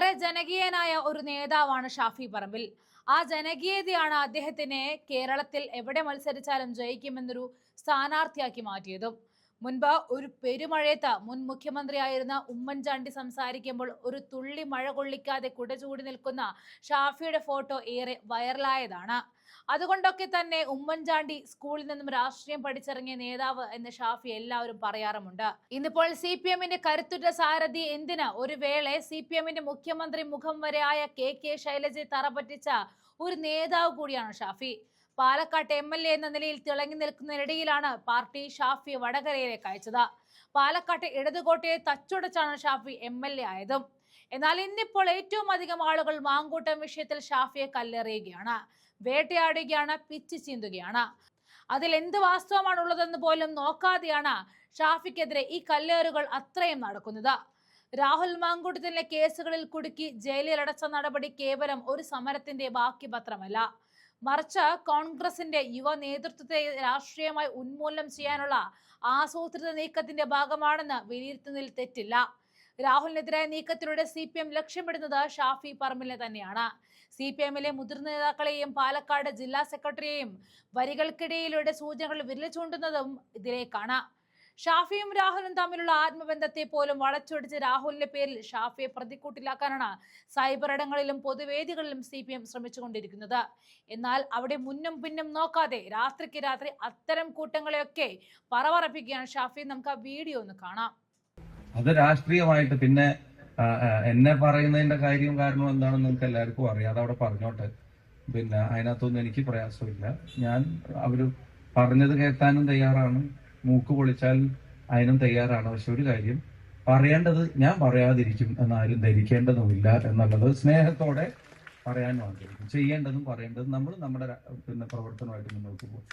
ഏറെ ജനകീയനായ ഒരു നേതാവാണ് ഷാഫി പറമ്പിൽ. ആ ജനകീയതയാണ് അദ്ദേഹത്തിനെ കേരളത്തിൽ എവിടെ മത്സരിച്ചാലും ജയിക്കുമെന്നൊരു സ്ഥാനാർത്ഥിയാക്കി മാറ്റിയതും. മുൻപ് ഒരു പെരുമഴയത്ത് മുൻ മുഖ്യമന്ത്രിയായിരുന്ന ഉമ്മൻചാണ്ടി സംസാരിക്കുമ്പോൾ ഒരു തുള്ളി മഴ കൊള്ളിക്കാതെ കുടചൂടി നിൽക്കുന്ന ഷാഫിയുടെ ഫോട്ടോ ഏറെ വൈറലായതാണ്. അതുകൊണ്ടൊക്കെ തന്നെ ഉമ്മൻചാണ്ടി സ്കൂളിൽ നിന്നും രാഷ്ട്രീയം പഠിച്ചിറങ്ങിയ നേതാവ് എന്ന് ഷാഫി എല്ലാവരും പറയാറുമുണ്ട്. ഇന്നിപ്പോൾ സി പി എമ്മിന്റെ കരുത്തുറ്റ സാരഥി എന്തിന്? ഒരു വേള സി പി എമ്മിന്റെ മുഖ്യമന്ത്രി മുഖം വരെയായ കെ കെ ശൈലജയെ തറപറ്റിച്ച ഒരു നേതാവ് കൂടിയാണ് ഷാഫി. പാലക്കാട്ട് എം എൽ എ എന്ന നിലയിൽ തിളങ്ങി നിൽക്കുന്നതിനിടയിലാണ് പാർട്ടി ഷാഫി വടകരയിലേക്ക് അയച്ചത്. പാലക്കാട്ട് ഇടതുകോട്ടയെ തച്ചുടച്ചാണ് ഷാഫി എം എൽ എ ആയതും. എന്നാൽ ഇന്നിപ്പോൾ ഏറ്റവും അധികം ആളുകൾ മാങ്കൂട്ടം വിഷയത്തിൽ ഷാഫിയെ കല്ലെറിയുകയാണ്. വേട്ടയാടുകയാണ് പിച്ച് ചീന്തുകയാണ്. അതിൽ എന്ത് വാസ്തവമാണുള്ളതെന്ന് പോലും നോക്കാതെയാണ് ഷാഫിക്കെതിരെ ഈ കല്ലേറുകൾ അത്രയും നടക്കുന്നത്. രാഹുൽ മാങ്കൂട്ടത്തിലെ കേസുകളിൽ കുടുക്കി ജയിലിൽ ജയിലിലടച്ച നടപടി കേവലം ഒരു സമരത്തിന്റെ ബാക്കി പത്രമല്ല. മറിച്ച് കോൺഗ്രസിന്റെ യുവ നേതൃത്വത്തെ രാഷ്ട്രീയമായി ഉന്മൂലനം ചെയ്യാനുള്ള ആസൂത്രിത നീക്കത്തിന്റെ ഭാഗമാണെന്ന് വിലയിരുത്തുന്നതിൽ തെറ്റില്ല. രാഹുലിനെതിരായ നീക്കത്തിലൂടെ സി പി എം ലക്ഷ്യമിടുന്നത് ഷാഫി പറമ്പിലിനെ തന്നെയാണ്. സി പി എമ്മിലെ മുതിർന്ന നേതാക്കളെയും പാലക്കാട് ജില്ലാ സെക്രട്ടറിയെയും വരികൾക്കിടയിലൂടെ സൂചനകൾ വിരൽ ചൂണ്ടുന്നതും ഇതിലേക്കാണ്. ഷാഫിയും രാഹുലും തമ്മിലുള്ള ആത്മബന്ധത്തെ പോലും വളച്ചൊടിച്ച് രാഹുലിന്റെ പേരിൽ ഷാഫിയെ പ്രതിക്കൂട്ടിലാക്കാനാണ് സൈബർ ഇടങ്ങളിലും പൊതുവേദികളിലും സി പി എം ശ്രമിച്ചുകൊണ്ടിരിക്കുന്നത്. എന്നാൽ അവിടെ മുന്നും പിന്നും നോക്കാതെ രാത്രിക്ക് രാത്രി അത്തരം കൂട്ടങ്ങളെയൊക്കെ പറവറപ്പിക്കുകയാണ് ഷാഫി. നമുക്ക് ആ വീഡിയോ ഒന്ന് കാണാം. അത് രാഷ്ട്രീയമായിട്ട് പിന്നെ എന്നെ പറയുന്നതിന്റെ കാര്യവും കാരണം എന്താണെന്ന് നിങ്ങൾക്ക് എല്ലാവർക്കും അറിയാം. അതവിടെ പറഞ്ഞോട്ടെ. പിന്നെ അതിനകത്തൊന്നും എനിക്ക് പ്രയാസമില്ല. ഞാൻ അവർ പറഞ്ഞത് കേൾക്കാനും തയ്യാറാണ്. മൂക്ക് പൊളിച്ചാൽ അതിനും തയ്യാറാണ്. പക്ഷെ ഒരു കാര്യം പറയേണ്ടത് ഞാൻ പറയാതിരിക്കും എന്നാരും ധരിക്കേണ്ടതുമില്ല എന്നുള്ളത് സ്നേഹത്തോടെ പറയാൻ ആഗ്രഹിക്കും ചെയ്യേണ്ടതും പറയേണ്ടതും നമ്മൾ നമ്മുടെ പിന്നെ പ്രവർത്തനമായിട്ട് മുന്നോട്ട് പോകും.